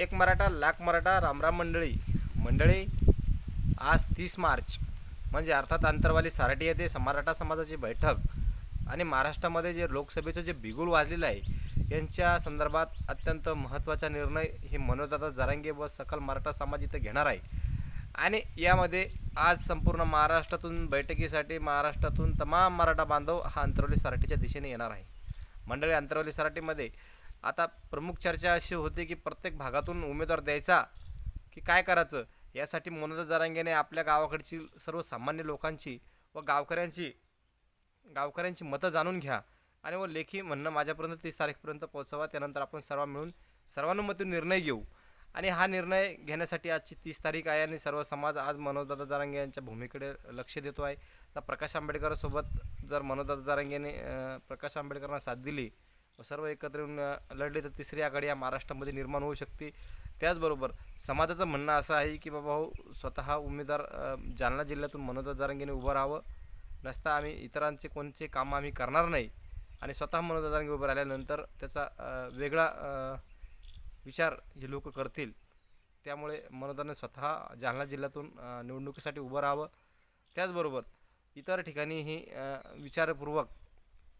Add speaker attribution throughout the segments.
Speaker 1: एक मराठा लाख मराठा रामराम मंडळी. मंडळी आज तीस मार्च. म्हणजे अर्थात अंतरवाली साराटी येथे मराठा समाजाची बैठक आणि महाराष्ट्रामध्ये जे लोकसभेचं जे बिगुल वाजलेलं आहे यांच्या संदर्भात अत्यंत महत्त्वाचा निर्णय हे मनोदादा जरांगे व सकल मराठा समाज इथं घेणार आहे. आणि यामध्ये आज संपूर्ण महाराष्ट्रातून बैठकीसाठी महाराष्ट्रातून तमाम मराठा बांधव हा अंतरवली सराठीच्या दिशेने येणार आहे. मंडळी अंतरवली सराठीमध्ये आता प्रमुख चर्चा अशी होती की प्रत्येक भागातून उमेदवार द्यायचा की काय करायचं? यासाठी मनोज जरांगेने आपल्या गावाकडची सर्वसामान्य लोकांची व गावकऱ्यांची गावकऱ्यांची मतं जाणून घ्या आणि व लेखी म्हणणं माझ्यापर्यंत तीस तारीखपर्यंत पोहोचवा. त्यानंतर आपण सर्व मिळून सर्वानुमती निर्णय घेऊ. आणि हा निर्णय घेण्यासाठी आजची तीस तारीख आहे आणि सर्व समाज आज मनोजदादा जारांगे यांच्या भूमिकेकडे लक्ष देतो आहे. तर प्रकाश आंबेडकरसोबत जर मनोजदादा जारांगेने प्रकाश आंबेडकरांना साथ दिली सर्व एकत्र येऊन लढले तर तिसरी आघाडी या महाराष्ट्रामध्ये निर्माण होऊ शकते. त्याचबरोबर समाजाचं म्हणणं असं आहे की बाबा हो स्वतः उमेदवार जालना जिल्ह्यातून मनोज जारांगेने उभं राहावं. नसता आम्ही इतरांचे कोणते कामं आम्ही करणार नाही. आणि स्वतः मनोज जारांगे उभं राहिल्यानंतर त्याचा वेगळा विचार हे लोक करतील. त्यामुळे मनोदाने स्वतः जालना जिल्ह्यातून निवडणुकीसाठी उभं राहावं. त्याचबरोबर इतर ठिकाणीही विचारपूर्वक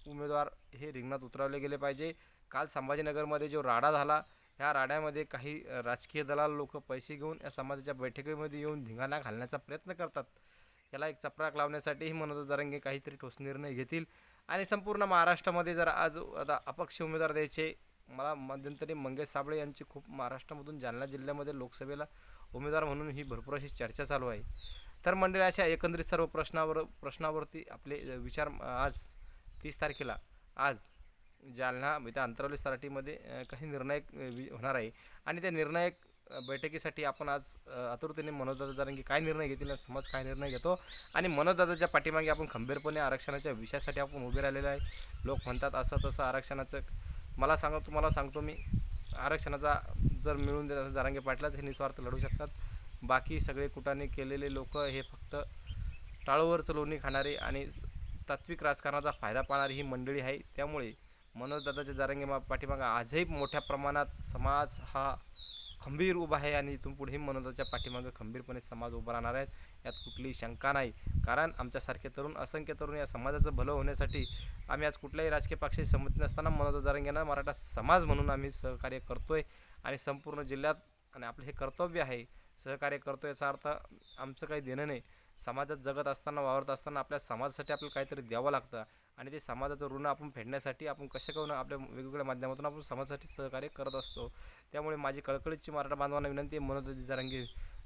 Speaker 1: उमेदवार हे रिंगणात उतरवले गेले पाहिजे. काल संभाजीनगरमध्ये जो राडा झाला ह्या राड्यामध्ये काही राजकीय दलाल लोक पैसे घेऊन या समाजाच्या बैठकीमध्ये येऊन धिंगाणा घालण्याचा प्रयत्न करतात. याला एक चपराक लावण्यासाठीही मनोज दरंगे काहीतरी ठोस निर्णय घेतील. आणि संपूर्ण महाराष्ट्रामध्ये जर आज आता अपक्ष उमेदवार द्यायचे मला मध्यंतरी मंगेश साबळे यांची खूप महाराष्ट्रामधून जालना जिल्ह्यामध्ये लोकसभेला उमेदवार म्हणून ही भरपूर अशी चर्चा चालू आहे. तर मंडळी अशा एकंदरीत सर्व प्रश्नावर प्रश्नावरती आपले विचार आज तीस तारखेला. आज जालना म्हणजे अंतरावली सराटीमध्ये काही निर्णायक वि- होणार आहे. आणि त्या निर्णायक बैठकीसाठी आपण आज आतुरतेने मनोजदादा जारंगी काय निर्णय घेतील समज समाज काय निर्णय घेतो? आणि मनोजदादाच्या पाठीमागे आपण खंबीरपणे आरक्षणाच्या विषयासाठी आपण उभे राहिलेलो आहे. लोक म्हणतात असं तसं आरक्षणाचं. मला सांगा तुम्हाला सांगतो मी आरक्षणाचा जर मिळून देत असेल जारांगे पाटलाच हे निस्वार्थ लढू शकतात. बाकी सगळे कुटाने केलेले लोक हे फक्त टाळूवरचं लोणी खाणारे आणि तात्विक राजकारणाचा फायदा पाहणारी ही मंडळी आहे. त्यामुळे मनोजदादाच्या जारंगे मा पाठीमागं आजही मोठ्या प्रमाणात समाज हा खंबीर उभा आहे आणि इथून पुढेही मनोजाच्या पाठीमागं खंबीरपणे समाज उभा राहणार आहेत यात कुठलीही शंका नाही. कारण आमच्यासारखे तरुण असंख्य तरुण या समाजाचं भलं होण्यासाठी आम्ही आज कुठल्याही राजकीय पक्षाशी संमती नसताना मनोज जारंगेंना मराठा समाज म्हणून आम्ही सहकार्य करतो आहे आणि संपूर्ण जिल्ह्यात आणि आपलं हे कर्तव्य आहे सहकार्य करतो याचा अर्थ आमचं काही देणं नाही. समाजात जगत असताना वावरत असताना आपल्या समाजासाठी आपल्याला काहीतरी द्यावं लागतं. आणि ते समाजाचं ऋण आपण फेडण्यासाठी आपण कशा करून आपल्या वेगवेगळ्या माध्यमातून आपण समाजासाठी सहकार्य करत असतो. त्यामुळे माझी कळकळीची मराठा बांधवांना विनंती आहे मनोज जारांगे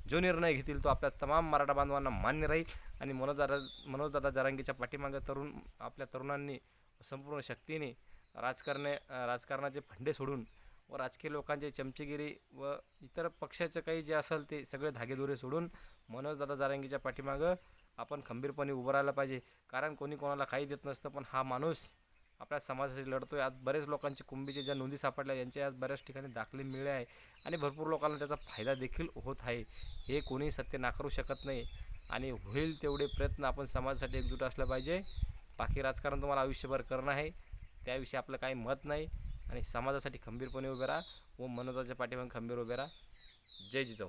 Speaker 1: जो निर्णय घेतील तो आपल्या तमाम मराठा बांधवांना मान्य राहील. आणि मनोजदादा मनोजदादा जारांगीच्या पाठीमागे तरुण आपल्या तरुणांनी संपूर्ण शक्तीने राजकारणे राजकारणाचे फंडे सोडून व राजकीय लोकांचे चमचेगिरी व इतर पक्षाचं काही जे असेल ते सगळे धागेदोरे सोडून मनोजदादा जारांगीच्या पाठीमागं आपण खंबीरपणे उभं राहायला पाहिजे. कारण कोणी कोणाला काही देत नसतं पण हा माणूस आपल्या समाजासाठी लढतो आहे आज बरेच लोकांचे कुंभीचे ज्या नोंदी सापडल्या यांचे आज बऱ्याच ठिकाणी दाखले मिळले आहे. आणि भरपूर लोकांना त्याचा फायदा देखील होत आहे. हे कोणी सत्य नाकारू शकत नाही. आणि होईल तेवढे प्रयत्न आपण समाजासाठी एकजूट असलं पाहिजे. बाकी राजकारण तुम्हाला आयुष्यभर करणं आहे. त्याविषयी आपलं काही मत नाही. आणि समाजासाठी खंबीरपणे उभे राहा. व मनोजाच्या पाठीमागे खंबीर उभे राहा. जय जिजाऊ.